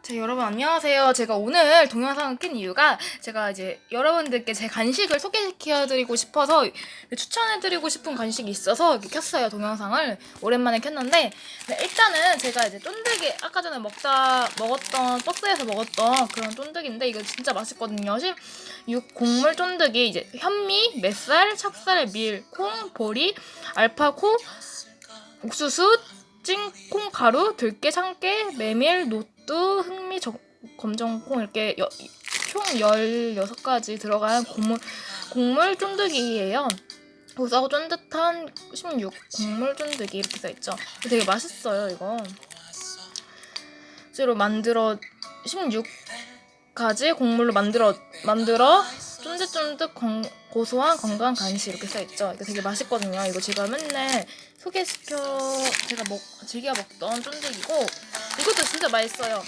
자, 여러분 안녕하세요. 제가 오늘 동영상을 킨 이유가 제가 이제 여러분들께 제 간식을 소개시켜드리고 싶어서 추천해드리고 싶은 간식이 있어서 이렇게 켰어요 동영상을 오랜만에 켰는데 네, 일단은 제가 이제 쫀득이 아까 전에 먹다 먹었던 버스에서 먹었던 그런 쫀득인데 이거 진짜 맛있거든요. 16 곡물 쫀득이 이제 현미, 맵쌀, 찹쌀, 밀, 콩, 보리, 알파코, 옥수수, 찐콩 가루, 들깨, 참깨, 메밀, 노 뚜, 흑미, 저, 검정콩 이렇게 여, 총 16가지 들어간 곡물, 곡물 쫀득이에요. 고소하고 쫀득한 16 곡물 쫀득이 이렇게 써있죠. 되게 맛있어요, 이거. 실제로 만들어 16가지 곡물로 만들어 만들어 쫀득쫀득 건, 고소한 건강 간식 이렇게 써있죠. 이거 되게 맛있거든요. 이거 제가 맨날 소개시켜 제가 먹 즐겨 먹던 쫀득이고 이것도 진짜 맛있어요.